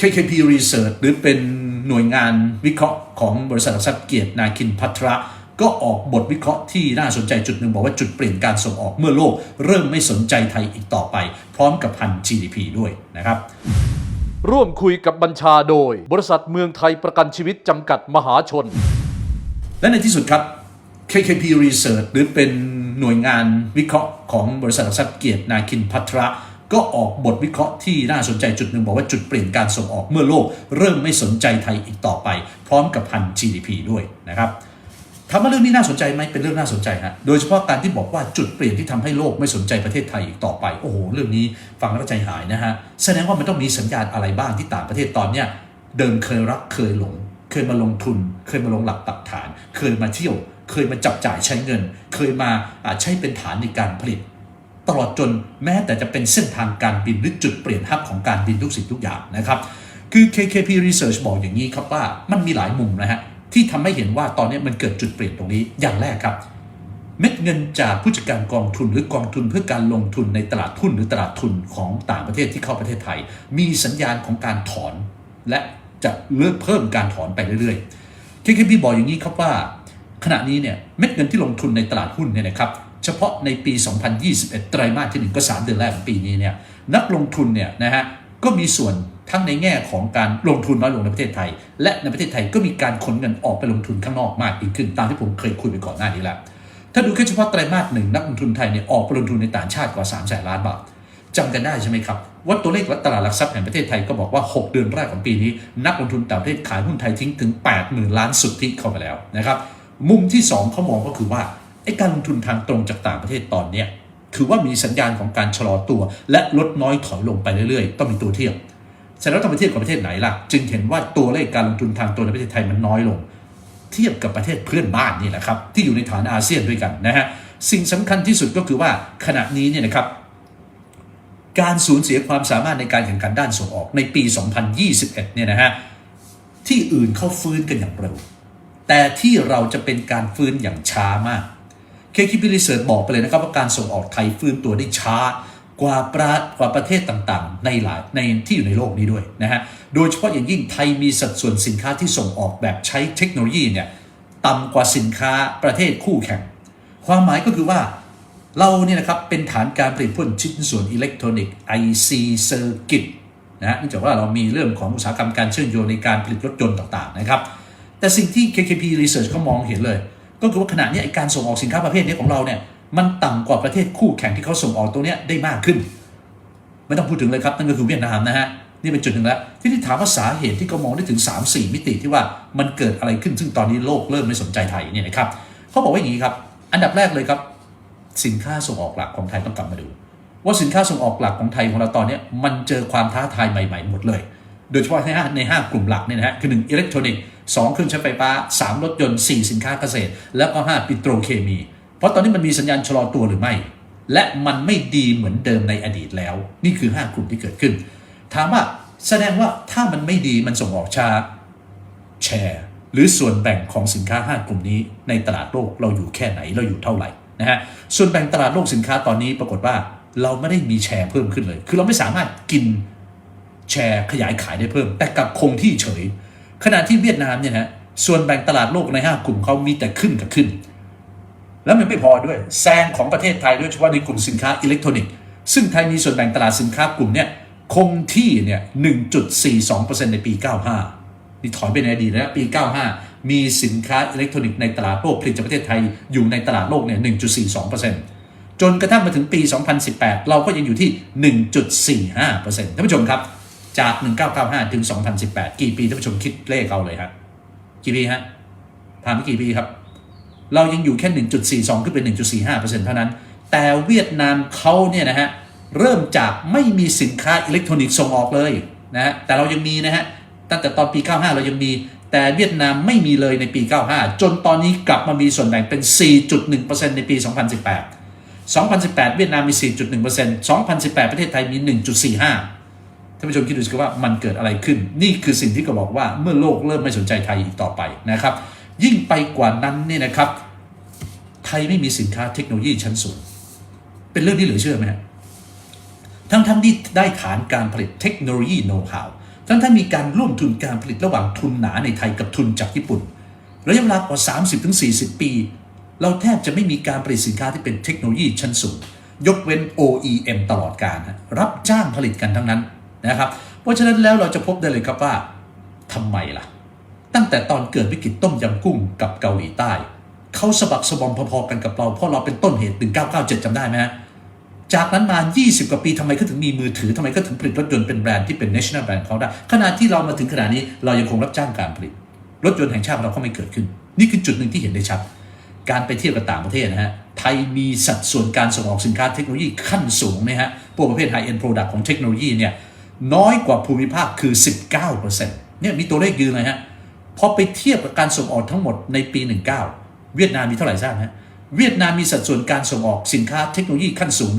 KKP Research หรือเป็นหน่วยงานวิเคราะห์ของบริษัทหลักทรัพย์เกียรตินาคินพัทระก็ออกบทวิเคราะห์ที่น่าสนใจจุดหนึ่งบอกว่าจุดเปลี่ยนการส่งออกเมื่อโลก เริ่มไม่สนใจไทยอีกต่อไป พร้อมกับพัน GDP ด้วยนะครับ ร่วมคุยกับบัญชาโดย บริษัทเมืองไทยประกันชีวิตจำกัดมหาชน และในที่สุดครับ KKP Research หรือเป็นหน่วยงานวิเคราะห์ของบริษัทหลักทรัพย์เกียรตินาคินพัทระ ก็ออกบทวิเคราะห์ที่น่าสนใจจุดหนึ่งบอกว่าจุดเปลี่ยนการส่งออกเมื่อโลก เริ่มไม่สนใจไทยอีกต่อไป พร้อมกับพัน GDP ด้วยนะครับถามว่าเรื่องนี้น่าสนใจไหมเป็นเรื่องน่าสนใจฮะโดยเฉพาะการที่บอกว่าจุดเปลี่ยนที่ทำให้โลกไม่สนใจประเทศไทยอีกต่อไปโอ้โหเรื่องนี้ฟังแล้วใจหายนะฮะแสดงว่ามันต้องมีสัญญาณอะไรบ้างที่ต่างประเทศตอนเนี้ยเดิมเคยรักเคยหลง เคยมาลงทุน เคยมาลงหลักปักฐาน เคยมาเที่ยว เคยมาจับจ่ายใช้เงิน เคยมาใช้เป็นฐานในการผลิต ตลอดจนแม้แต่จะเป็นเส้นทางการบินหรือจุดเปลี่ยนฮับของการบินทุกสิ่งทุกอย่างนะครับ คือ KKP Research บอกอย่างนี้ครับว่ามันมีหลายมุมนะฮะที่ทำให้เห็นว่าตอนนี้มันเกิดจุดเปลี่ยนตรงนี้อย่างแรกครับ เม็ดเงินจากผู้จัดการกองทุนหรือกองทุนเพื่อการลงทุนในตลาดทุนหรือตลาดทุนของต่างประเทศที่เข้าประเทศไทย มีสัญญาณของการถอน และจะเลือกเพิ่มการถอนไปเรื่อยๆ KKP บอกอย่างนี้ครับว่า ขณะนี้เนี่ยเม็ดเงินที่ลงทุนในตลาดหุ้นเนี่ยนะครับ เฉพาะในปี 2021 ไตรมาสที่ 1 ก็ 3 เดือนแรกของปีนี้เนี่ยนักลงทุนเนี่ยนะฮะก็มีส่วนทั้งในแง่ของการลงทุนน้อยลงในประเทศไทย และในประเทศไทยก็มีการขนเงินออกไปลงทุนข้างนอกมากยิ่งขึ้นตามที่ผมเคยคุยไปก่อนหน้านี้แล้ว ถ้าดูแค่เฉพาะไตรมาสหนึ่งนักลงทุนไทยเนี่ยออกไปลงทุนในต่างชาติกว่า3แสนล้านบาทจำกันได้ใช่ไหมครับว่าตัวเลขตลาดหลักทรัพย์แห่งประเทศไทยก็บอกว่า 6 เดือนแรกของปีนี้ นักลงทุนต่างประเทศขายหุ้นไทยทิ้งถึง 80,000 ล้านสุทธิเข้าไปแล้วนะครับมุมที่ 2เขามองก็คือว่า ไอ้การลงทุนทางตรงจากต่างประเทศตอนเนี้ยถือว่ามีสัญญาณของการชะลอตัว และลดน้อยถอยลงไปเรื่อยๆ ต้องมีตัวเทียบเสร็จแล้วต้องไปเทียบกับประเทศไหนล่ะ จึงเห็นว่าตัวเลขการลงทุนทางตรงในประเทศไทยมันน้อยลง เทียบกับประเทศเพื่อนบ้านนี่แหละครับ ที่อยู่ในฐานอาเซียนด้วยกันนะฮะสิ่งสำคัญที่สุดก็คือว่าขณะนี้เนี่ยนะครับ การสูญเสียความสามารถในการแข่งขันด้านส่งออกในปี 2021 เนี่ยนะฮะที่อื่นเขาฟื้นกันอย่างเร็ว แต่ที่เราจะเป็นการฟื้นอย่างช้ามาก เคคิปิริเซิร์ชบอกไปเลยนะครับว่าการส่งออกไทยฟื้นตัวได้ช้ากว่าประกว่าประเทศต่างๆ ในหลายในที่อยู่ในโลกนี้ด้วยนะฮะ โดยเฉพาะอย่างยิ่งไทยมีสัดส่วนสินค้าที่ส่งออกแบบใช้เทคโนโลยีเนี่ยต่ำกว่าสินค้าประเทศคู่แข่ง ความหมายก็คือว่าเราเนี่ยนะครับเป็นฐานการผลิตพวกชิ้นส่วนอิเล็กทรอนิกส์ IC Circuit นะฮะเนื่องจากว่าเรามีเรื่องของอุตสาหกรรมการเชื่อมโยงในการผลิตรถยนต์ต่างๆนะครับ แต่สิ่งที่ KKP Research เขามองเห็นเลย ก็คือว่าขณะนี้การส่งออกสินค้าประเภทนี้ของเราเนี่ยมันต่ำกว่าประเทศคู่แข่งที่เขาส่งออกตรงเนี้ยได้มากขึ้น ไม่ต้องพูดถึงเลยครับนั่นก็คือเวียดนามนะฮะนี่เป็นจุดหนึ่งแล้วที่ที่ถามว่าสาเหตุที่เขามองได้ถึง 3 4 มิติที่ว่ามันเกิดอะไรขึ้นซึ่งตอนนี้โลกเริ่มไม่สนใจไทยเนี่ยนะครับเขาบอกว่าอย่างนี้ครับ อันดับแรกเลยครับ สินค้าส่งออกหลักของไทยต้องกลับมาดู ว่าสินค้าส่งออกหลักของไทยของเราตอนนี้มันเจอความท้าทายใหม่ ๆ หมดเลย โดยเฉพาะในห้าในห้ากลุ่มหลักเนี่ยนะฮะคือ1อิเล็กทรอนิกส์ 2 เครื่องใช้ไฟฟ้า 3 รถยนต์ 4 สินค้าเกษตร แล้วก็ 5 ปิโตรเคมี เพราะตอนนี้มันมีสัญญาณชะลอตัวหรือไม่ และมันไม่ดีเหมือนเดิมในอดีตแล้ว นี่คือ 5 กลุ่มที่เกิดขึ้น ถามว่าแสดงว่าถ้ามันไม่ดีมันส่งออกช้าแชร์หรือส่วนแบ่งของสินค้า 5 กลุ่มนี้ ในตลาดโลกเราอยู่แค่ไหนเราอยู่เท่าไหร่นะฮะส่วนแบ่งตลาดโลกสินค้าตอนนี้ปรากฏว่าเราไม่ได้มีแชร์เพิ่มขึ้นเลย คือเราไม่สามารถกินแชร์ขยายขายได้เพิ่ม แต่กับคงที่เฉย ขณะที่เวียดนามเนี่ยนะส่วนแบ่งตลาดโลกใน 5 กลุ่มเขามีแต่ขึ้นกับขึ้น แล้วมันไม่พอด้วยแซงของประเทศไทยด้วยเฉพาะในกลุ่มสินค้าอิเล็กทรอนิกส์ซึ่งไทยมีส่วนแบ่งตลาดสินค้ากลุ่มเนี่ยคงที่เนี่ย1.42%ในปี 95 นี่ถอยไปในอดีตนะปี 95 มีสินค้าอิเล็กทรอนิกส์ในตลาดโลกผลิตจากประเทศไทยอยู่ในตลาดโลกเนี่ย1.42%จนกระทั่งมาถึงปี 2018 เราก็ยังอยู่ที่ 1.45%ท่านผู้ชมครับ จาก 1995 ถึง 2018 กี่ปีท่านผู้ชมคิดเลขเอาเลยฮะกี่ปีฮะผ่านไปกี่ปีครับ เรายังอยู่แค่ 1.42 ขึ้นเป็น 1.45%เท่านั้น แต่เวียดนามเขาเนี่ยนะฮะเริ่มจากไม่มีสินค้าอิเล็กทรอนิกส์ส่งออกเลยนะฮะแต่เรายังมีนะฮะตั้งแต่ตอนปี 95 เรายังมี แต่เวียดนามไม่มีเลยในปี 95 จนตอนนี้กลับมามีส่วนแบ่งเป็น 4.1%ในปี 2018 2018 เวียดนามมี 4.1% 2018 ประเทศไทยมี 1.45 ท่านผู้ชมคิดดูสิครับว่ามันเกิดอะไรขึ้น นี่คือสิ่งที่ก็บอกว่าเมื่อโลกเริ่มไม่สนใจไทยอีกต่อไปนะครับ ยิ่งไปกว่านั้นเนี่ยนะครับ ไทยไม่มีสินค้าเทคโนโลยีชั้นสูง เป็นเรื่องที่เหลือเชื่อไหมฮะทั้งทั้งที่ได้ฐานการผลิตเทคโนโลยีโน้ตฮาวทั้งถ้ามีการร่วมทุนการผลิตระหว่างทุนหนาในไทยกับทุนจากญี่ปุ่นระยะเวลากว่า 30-40 ปี เราแทบจะไม่มีการผลิตสินค้าที่เป็นเทคโนโลยีชั้นสูง ยกเว้น OEM ตลอดการ รับจ้างผลิตกันทั้งนั้น นะครับ เพราะฉะนั้นแล้วเราจะพบได้เลยครับว่าทำไมล่ะ ตั้งแต่ตอนเกิดวิกฤตต้มยำกุ้งกับเกาหลีใต้เขาสะบักสะบอมพอๆกันกับเรา เพราะเราเป็นต้นเหตุ 1997จำได้ไหมฮะจากนั้นมา 20 กว่าปีทำไมเขาถึงมีมือถือทำไมเขาถึงผลิตรถยนต์เป็นแบรนด์ที่เป็น national brand เขาได้ ขณะที่เรามาถึงขนาดนี้เรายังคงรับจ้างการผลิต รถยนต์แห่งชาติของเราก็ไม่เกิดขึ้น นี่คือจุดหนึ่งที่เห็นได้ชัด การไปเทียบกับต่างประเทศนะฮะ ไทยมีสัดส่วนการส่งออกสินค้าเทคโนโลยีขั้นสูงนะฮะ พวกประเภท high end product ของเทคโนโลยีเนี่ย น้อยกว่าภูมิภาคคือ 19%เนี่ยมีตัวเลขยืนเลยฮะพอไปเทียบกับการส่งออกทั้งหมดในปี 19 เวียดนามมีเท่าไหร่ทราบฮะเวียดนามมีสัดส่วนการส่งออกสินค้าเทคโนโลยีขั้นสูง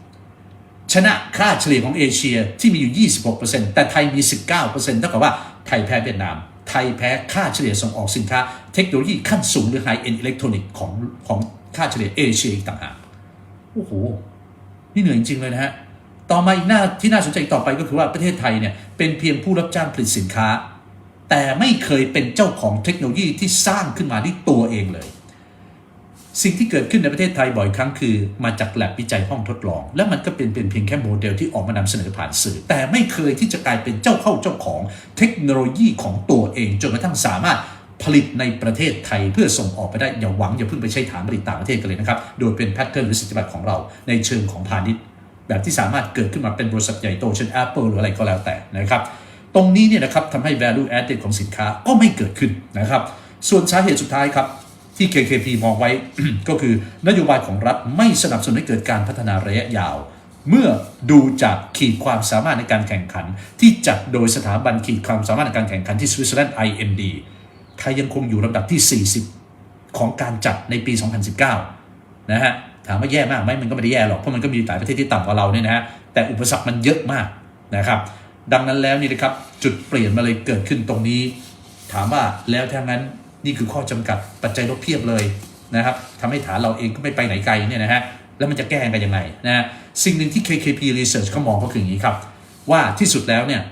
28%ชนะค่าเฉลี่ยของเอเชียที่มีอยู่ 26%แต่ไทยมี 19%เท่ากับว่าไทยแพ้เวียดนาม ไทยแพ้ค่าเฉลี่ยส่งออกสินค้าเทคโนโลยีขั้นสูงหรือ High End Electronic ของของค่าเฉลี่ยเอเชียอีกต่างหาก โอ้โห นี่เหนื่อยจริงเลยนะฮะ ต่อมาอีกหน้าที่น่าสนใจต่อไปก็คือว่าประเทศไทยเนี่ยเป็นเพียงผู้รับจ้างผลิตสินค้า แต่ไม่เคยเป็นเจ้าของเทคโนโลยีที่สร้างขึ้นมาด้วยตัวเองเลย สิ่งที่เกิดขึ้นในประเทศไทยบ่อยครั้งคือมาจากแลบวิจัยห้องทดลอง และมันก็เป็นเป็นเพียงแค่โมเดลที่ออกมานำเสนอผ่านสื่อ แต่ไม่เคยที่จะกลายเป็นเจ้าเข้าเจ้าของเทคโนโลยีของตัวเองจนกระทั่งสามารถผลิตในประเทศไทยเพื่อส่งออกไปได้อย่าหวังอย่าเพิ่งไปใช้ฐานผลิตต่างประเทศกันเลยนะครับโดยเป็นแพทเทิร์นหรือสิทธิบัตรของเราในเชิงของพาณิชย์ แบบที่สามารถเกิดขึ้นมาเป็นบริษัทใหญ่โตเช่น Apple หรืออะไรก็แล้วแต่นะครับ ตรงนี้เนี่ยนะครับทำให้ value added ของสินค้าก็ไม่เกิดขึ้นนะครับ ส่วนสาเหตุสุดท้ายครับที่ KKP มองไว้ก็คือนโยบายของรัฐไม่สนับสนุนให้เกิดการพัฒนาระยะยาว เมื่อดูจากขีดความสามารถในการแข่งขัน ที่จัดโดยสถาบันขีดความสามารถในการแข่งขันที่สวิตเซอร์แลนด์ IMD ไทยยังคงอยู่ลำดับที่ 40 ของการจัดในปี 2019 นะฮะ ถามว่าแย่มากไหมมันก็ไม่ได้แย่หรอกเพราะมันก็มีหลายประเทศที่ต่ำกว่าเราเนี่ยนะฮะแต่อุปสรรคมันเยอะมากนะครับ ดังนั้นแล้วนี่นะครับจุดเปลี่ยนมาเลยเกิดขึ้นตรงนี้ ถามว่าแล้วถ้างั้นนี่คือข้อจำกัดปัจจัยลบเพียบเลยนะครับทำให้ฐานเราเองก็ไม่ไปไหนไกลเนี่ยนะฮะแล้วมันจะแก้กันยังไงนะฮะสิ่งหนึ่งที่ KKP Research เขามองก็คืออย่างนี้ครับว่าที่สุดแล้วเนี่ย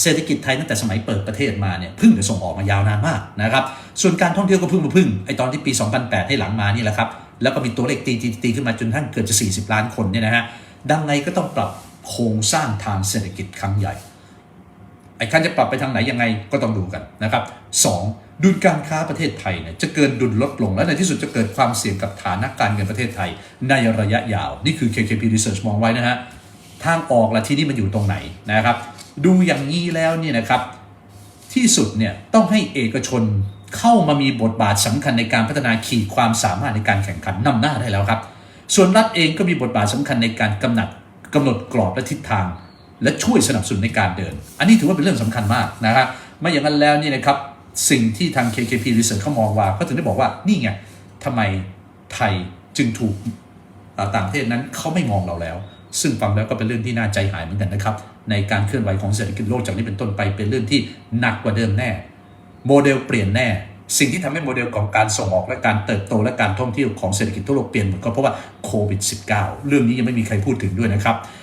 เศรษฐกิจไทยตั้งแต่สมัยเปิดประเทศมาเนี่ยพึ่งจะส่งออกมายาวนานมากนะครับส่วนการท่องเที่ยวก็พึ่งมาพึ่งไอตอนที่ปี 2008 ให้หลังมานี่แหละครับ แล้วก็มีตัวเลขตีตีตีขึ้นมาจนทั้งเกิดจะ 40 ล้านคนเนี่ยนะฮะดังไงก็ต้องปรับโครงสร้างทางเศรษฐกิจครั้งใหญ่ไอ้ขั้นจะปรับไปทางไหนยังไงก็ต้องดูกันนะครับสองดุลการค้าประเทศไทยเนี่ยจะเกินดุลลดลงและในที่สุดจะเกิดความเสี่ยงกับฐานะการเงินประเทศไทย ในระยะยาว นี่คือ KKP Research มองไว้นะฮะทางออกละที่นี่มันอยู่ตรงไหนนะครับ ดูอย่างนี้แล้วเนี่ยนะครับ ที่สุดเนี่ยต้องให้เอกชน เข้ามามีบทบาทสำคัญในการพัฒนาขีดความสามารถในการแข่งขันนำหน้าได้แล้วครับ ส่วนรัฐเองก็มีบทบาทสำคัญในการกำหนดกำหนดกรอบและทิศทาง และช่วยสนับสนุนในการเดิน อันนี้ถือว่าเป็นเรื่องสำคัญมากนะครับไม่อย่างนั้นแล้วนี่นะครับสิ่งที่ทาง KKP Research เขามองว่าเขาถึงได้บอกว่านี่ไงทำไมไทยจึงถูกต่างประเทศนั้นเขาไม่มองเราแล้ว ซึ่งฟังแล้วก็เป็นเรื่องที่น่าใจหายเหมือนกันนะครับ ในการเคลื่อนไหวของเศรษฐกิจโลกจากนี้เป็นต้นไปเป็นเรื่องที่หนักกว่าเดิมแน่ โมเดลเปลี่ยนแน่ สิ่งที่ทำให้โมเดลของการส่งออกและการเติบโตและการท่องเที่ยวของเศรษฐกิจทั่วโลกเปลี่ยนหมดก็เพราะว่าโควิด -19 เรื่องนี้ยังไม่มีใครพูดถึงด้วยนะครับ